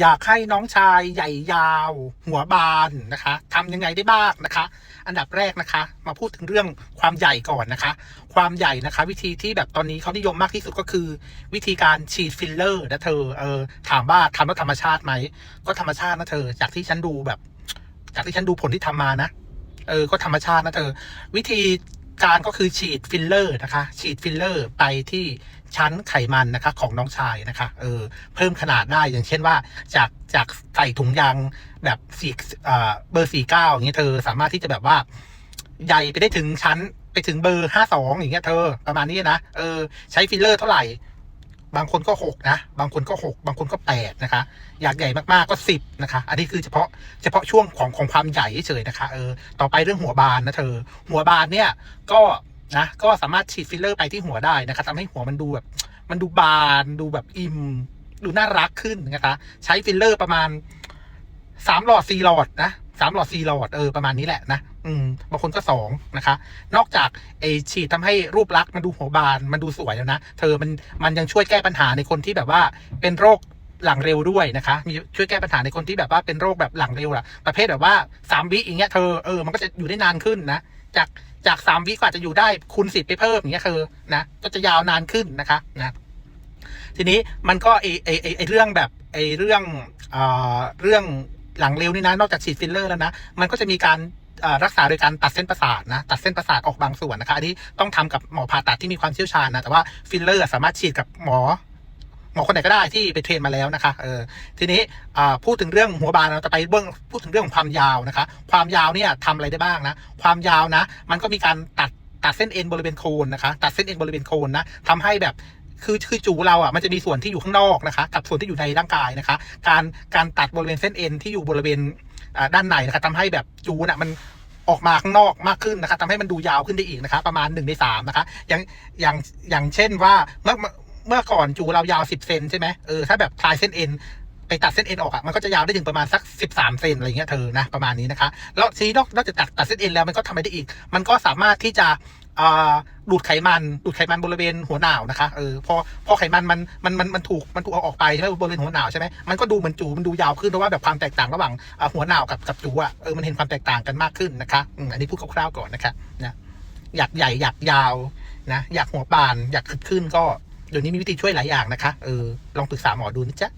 อยากให้น้องชายใหญ่ยาว หัวบานนะคะทำยังไงได้บ้างนะคะ อันดับแรกนะคะ มาพูดถึงเรื่องความใหญ่ก่อนนะคะ ความใหญ่นะคะ วิธีที่แบบตอนนี้เขานิยมมากที่สุดก็คือ วิธีการฉีดฟิลเลอร์นะเธอเออถามว่าทำแล้วธรรมชาติไหมก็ธรรมชาตินะเธอ จากที่ฉันดูแบบ จากที่ฉันดูผลที่ทำมานะเออก็ธรรมชาตินะเธอ วิธี การก็คือฉีดฟิลเลอร์นะคะ ฉีดฟิลเลอร์ไปที่ชั้นไขมันนะคะของน้องชายนะคะเออเพิ่มขนาดได้อย่างเช่นว่า จากจากใส่ถุงยางแบบสี่เอ่อเบอร์สี่เก้าอย่างเงี้ยเธอสามารถที่จะแบบว่าใหญ่ไปได้ถึงชั้นไปถึงเบอร์ห้าสองอย่างเงี้ยเธอประมาณนี้นะเออใช้ฟิลเลอร์เท่าไหร่ บางคนก็หกนะ บางคนก็หกบางคนก็แปดนะคะ อยากใหญ่มาก ๆ ก็สิบนะคะ อันนี้คือเฉพาะเฉพาะช่วงของของความใหญ่เฉยนะคะ เออ ต่อไปเรื่องหัวบานนะเธอ หัวบานเนี่ยก็นะ ก็สามารถฉีดฟิลเลอร์ไปที่หัวได้นะคะทำให้หัวมันดูแบบ มันดูบาน ดูแบบอิ่ม ดูน่ารักขึ้นนะคะ ใช้ฟิลเลอร์ประมาณสามหลอดสี่หลอดนะ สามหลอดสี่หลอดเออประมาณนี้แหละนะอืมบางคนก็สองนะคะ นอกจากไอฉีดทำให้รูปลักษณ์มันดูหัวบานมันดูสวยแล้วนะเธอมันมันยังช่วยแก้ปัญหาในคนที่แบบว่าเป็นโรคหลังเร็วด้วยนะคะ มีช่วยแก้ปัญหาในคนที่แบบว่าเป็นโรคแบบหลังเร็วอะประเภทแบบว่าสามวิอย่างเงี้ยเธอเออมันก็จะอยู่ได้นานขึ้นนะ จากจากสามวิก็อาจจะอยู่ได้คูณสิบไปเพิ่มอย่างเงี้ยเธอนะก็จะยาวนานขึ้นนะคะนะทีนี้มันก็ไอไอไอไอเรื่องแบบไอเรื่องเอ่อเรื่อง หลังเร็วนี่นะ นอกจากฉีดฟิลเลอร์แล้วนะ มันก็จะมีการรักษาโดยการตัดเส้นประสาทนะ ตัดเส้นประสาทออกบางส่วนนะคะอันนี้ต้องทำกับหมอผ่าตัดที่มีความเชี่ยวชาญนะ แต่ว่าฟิลเลอร์สามารถฉีดกับหมอหมอคนไหนก็ได้ที่ไปเทรนมาแล้วนะคะเออทีนี้พูดถึงเรื่องหัวบานเราจะไปเบื้องพูดถึงเรื่องของความยาวนะคะ ความยาวเนี่ยทำอะไรได้บ้างนะ ความยาวนะ มันก็มีการตัดตัดเส้นเอ็นบริเวณโคนนะคะ ตัดเส้นเอ็นบริเวณโคนนะทำให้แบบ คือคือจูเราอะมันจะมีส่วนที่อยู่ข้างนอกนะคะ กับส่วนที่อยู่ในร่างกายนะคะ การการตัดบริเวณเส้นเอ็นที่อยู่บริเวณอ่าด้านในนะคะทำให้แบบจูน่ะมันออกมาข้างนอกมากขึ้นนะคะทำให้มันดูยาวขึ้นได้อีกนะคะ ประมาณหนึ่งในสามนะคะอย่างอย่างอย่างเช่นว่าเมื่อเมื่อเมื่อก่อนจูเรายาวสิบเซนใช่ไหมเออถ้าแบบคลายเส้นเอ็น ไปตัดเส้นเอ็นออกอะมันก็จะยาวได้ถึงประมาณสักสิบสามเซนอะไรเงี้ยเธอนะประมาณนี้นะคะ แล้วทีนี้นอกนอกจากตัดตัดเส้นเอ็นแล้วมันก็ทำอะไรได้อีก มันก็สามารถที่จะดูดไขมันดูดไขมันบริเวณหัวหนาวนะคะเออพอพอไขมันมันมันมันมันถูกมันถูกเอาออกไปใช่ไหมบริเวณหัวหนาวใช่ไหมมันก็ดูเหมือนจูมันดูยาวขึ้นเพราะว่าแบบความแตกต่างระหว่างหัวหนาวกับกับจูอะเออมันเห็นความแตกต่างกันมากขึ้นนะคะอืมอันนี้พูดคร่าวๆก่อนนะคะนะอยากใหญ่อยากยาวนะอยากหัวบานอยากขึ้นก็เดี๋ยวนี้มีวิธีช่วยหลายอย่างนะคะเออลองปรึกษาหมอดูนะจ๊ะ